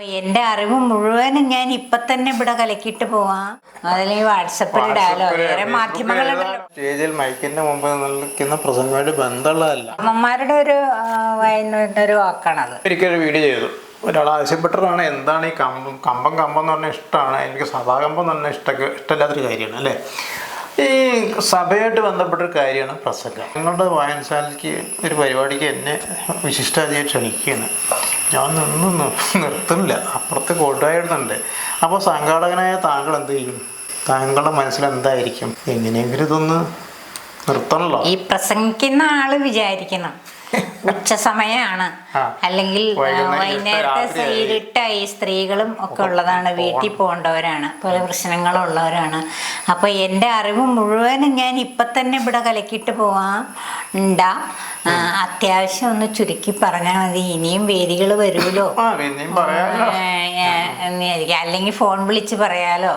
എന്റെ അറിവ് മുഴുവനും ഞാൻ ഇപ്പൊ തന്നെ ഇവിടെ കലക്കിയിട്ട് പോവാം. അതല്ലെങ്കിൽ വാട്സപ്പിൽ ഇടാലോ വേറെ മാധ്യമങ്ങളുണ്ടല്ലോ സ്റ്റേജിൽ മൈക്കിന്റെ മുമ്പ് നിൽക്കുന്ന പ്രസംഗമായിട്ട് ബന്ധമുള്ളതല്ല. അമ്മമാരുടെ ഒരു ഒരു വാക്കാണത്. ഒരിക്കലും വീഡിയോ ചെയ്തു. ഒരാൾ ആവശ്യപ്പെട്ടതാണ് എന്താണ് ഈ കമ്പം കമ്പം കമ്പം എന്ന് പറഞ്ഞാൽ ഇഷ്ടമാണ്. എനിക്ക് സഭാകമ്പം എന്ന് പറഞ്ഞാൽ ഇഷ്ടമൊക്കെ ഇഷ്ടമില്ലാത്തൊരു കാര്യമാണ് അല്ലേ? ഈ സഭയായിട്ട് ബന്ധപ്പെട്ടൊരു കാര്യമാണ് പ്രസംഗം. നിങ്ങളുടെ വായനശാലയ്ക്ക് ഒരു പരിപാടിക്ക് എന്നെ വിശിഷ്ടാതിയെ ക്ഷണിക്കുകയാണ്. ഞാൻ നിന്ന് നിർത്തുന്നില്ല. അപ്പുറത്ത് കോട്ടുകാരുന്നുണ്ട് അപ്പോൾ സംഘാടകനായ താങ്കൾ എന്ത് ചെയ്യും? താങ്കളുടെ മനസ്സിൽ എന്തായിരിക്കും? എങ്ങനെയെങ്കിലും ഇതൊന്ന് നിർത്തണല്ലോ. ഈ പ്രസംഗിക്കുന്ന ആൾ വിചാരിക്കണം. ഉച്ച സമയമാണ് അല്ലെങ്കിൽ വൈകുന്നേരത്തെ സൈഡിട്ടായി ഇരുട്ടായി സ്ത്രീകളും ഒക്കെ ഉള്ളതാണ്. വീട്ടിൽ പോകേണ്ടവരാണ്. പല പ്രശ്നങ്ങളുള്ളവരാണ്. അപ്പൊ എന്റെ അറിവ് മുഴുവനും ഞാൻ ഇപ്പൊ തന്നെ ഇവിടെ കലക്കിട്ട് പോവാം. ഉണ്ടാ. അത്യാവശ്യം ഒന്ന് ചുരുക്കി പറഞ്ഞാൽ മതി. ഇനിയും വേദികൾ വരുമല്ലോ. അല്ലെങ്കിൽ ഫോൺ വിളിച്ച് പറയാലോ.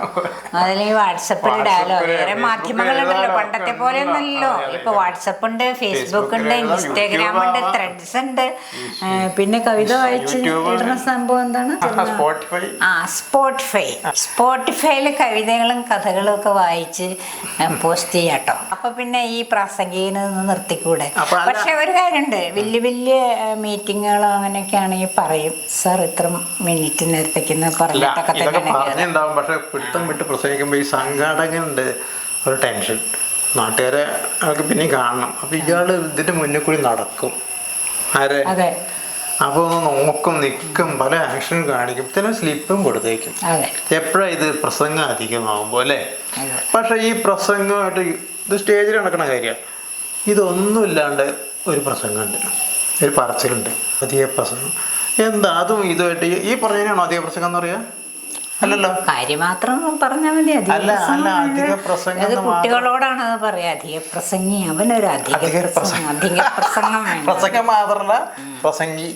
അതല്ലെങ്കിൽ വാട്സപ്പിൽ ഇടാലോ. വേറെ മാധ്യമങ്ങളുണ്ടല്ലോ. പണ്ടത്തെ പോലെ. ഒന്നല്ലോ ഇപ്പൊ വാട്സപ്പ് ഉണ്ട് ഫേസ്ബുക്ക് ഉണ്ട് ഇൻസ്റ്റാഗ്രാം ഉണ്ട് ത്രെഡ്സ് ഉണ്ട്. പിന്നെ കവിത വായിച്ച് ഇടുന്ന സംഭവം എന്താണ്? ആ സ്പോട്ടിഫൈ സ്പോട്ടിഫൈയിൽ കവിതകളും കഥകളും ഒക്കെ വായിച്ച് പോസ്റ്റ് ചെയ്യാട്ടോ അപ്പൊ പിന്നെ ഈ പ്രാസംഗികന് നിർത്തിക്കൂടെ? പക്ഷെ ഒരു കാര്യമുണ്ട്. വലിയ വലിയ മീറ്റിങ്ങുകളോ അങ്ങനെയൊക്കെ ആണെങ്കിൽ പറയും. സാർ ഇത്ര മിനിറ്റ് നേരത്തേക്കെന്ന് അല്ല പറഞ്ഞിട്ടൊക്കെ തന്നെ പക്ഷെ പിടുത്തം വിട്ട് പ്രസംഗിക്കുമ്പോൾ ഈ സംഘാടകനുണ്ട് ഒരു ടെൻഷൻ നാട്ടുകാരെ അവർക്ക് പിന്നെ കാണണം. അപ്പൊ ഇയാൾ ഇതിന്റെ മുന്നിൽ കൂടി നടക്കും. ആരെ? അപ്പോൾ ഒന്ന് നോക്കും നിൽക്കും പല ആക്ഷൻ കാണിക്കും. ചില സ്ലിപ്പും കൊടുത്തേക്കും. അതെ. എപ്പോഴാണ് ഇത് പ്രസംഗം അധികമാകുമ്പോൾ അല്ലേ. പക്ഷെ ഈ പ്രസംഗമായിട്ട് ഇത് സ്റ്റേജിൽ നടക്കുന്ന കാര്യമാണ് ഇതൊന്നുമില്ലാണ്ട് ഒരു പ്രസംഗമുണ്ട്. ഒരു പറച്ചിലുണ്ട്. അധിക പ്രസംഗം. എന്താ? അതും ഇതുമായിട്ട് ഈ- ഈ പറഞ്ഞതിനാണോ അധിക പ്രസംഗം എന്ന് പറയാ? അല്ലല്ലോ. കാര്യം മാത്രം പറഞ്ഞാൽ മതി. അധിക അല്ല, അല്ല, അധിക പ്രസംഗം അത് കുട്ടികളോടാണ് അത് പറയാ. അധിക പ്രസംഗി അവനൊരു അധിക അധിക പ്രസംഗം അധിക പ്രസംഗം വേണം. പ്രസംഗം പ്രസംഗി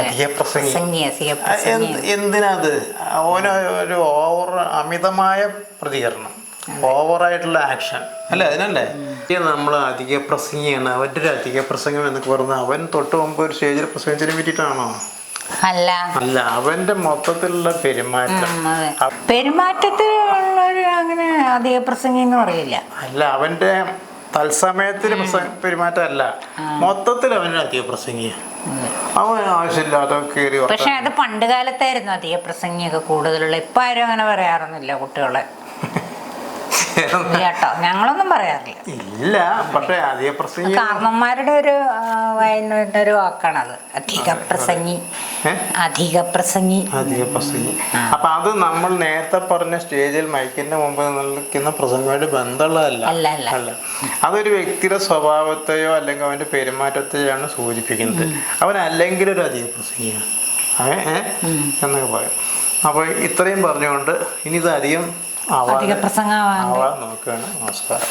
അധിക പ്രസംഗി. പ്രസംഗി എന്തിനാത്? ഒരു ഓവർ അമിതമായ പ്രതികരണം. ഓവറായിട്ടുള്ള ആക്ഷൻ. അല്ലേ? അതിനല്ലേ? നമ്മൾ അധിക പ്രസംഗിയാണ്. അവന്റെ ഒരു അധിക പ്രസംഗം എന്നൊക്കെ പറഞ്ഞാൽ അവൻ തൊട്ട് മുമ്പ് ഒരു സ്റ്റേജിൽ പ്രസംഗിച്ചതിന് വേണ്ടിയിട്ടാണോ? അല്ല. അല്ല അവന്റെ മൊത്തത്തിലുള്ള പെരുമാറ്റം. അതെ. അങ്ങനെ അധിക പ്രസംഗിന്ന് പറയില്ല അല്ല അവന്റെ തത്സമയത്തിന് പെരുമാറ്റമല്ല. മൊത്തത്തിൽ അവനൊരു അധിക പ്രസംഗിയാണ് അവൻ ആവശ്യമില്ലാതെ കയറി പക്ഷെ അത് പണ്ട് കാലത്തായിരുന്നു അധിക പ്രസംഗിയൊക്കെ കൂടുതലുള്ള. ഇപ്പൊ ആരും അങ്ങനെ പറയാറൊന്നുമില്ല കുട്ടികളെ. കേട്ടോ. ഞങ്ങളൊന്നും പറയാറില്ല. ഇല്ല പക്ഷേ അധിക പ്രസംഗി കാർമ്മന്മാരുടെ ഒരു ഒരു വാക്കാണത്. അധിക പ്രസംഗി. അധിക പ്രസംഗി. അധിക പ്രസംഗി. അപ്പൊ അത് നമ്മൾ നേരത്തെ പറഞ്ഞ സ്റ്റേജിൽ മൈക്കിന്റെ മുമ്പ് നിൽക്കുന്ന പ്രസംഗമായിട്ട് ബന്ധമുള്ളതല്ല. അല്ല, അതൊരു വ്യക്തിയുടെ സ്വഭാവത്തെയോ അല്ലെങ്കിൽ അവന്റെ പെരുമാറ്റത്തെയാണ് സൂചിപ്പിക്കുന്നത്. അവൻ അല്ലെങ്കിൽ ഒരു അധിക പ്രസംഗിയാണ്? എന്നൊക്കെ പറയും. അപ്പൊ ഇത്രയും പറഞ്ഞുകൊണ്ട് ഇനി ഇത് അധികം പ്രസംഗമാണ് നോക്കുകയാണ് നമസ്കാരം.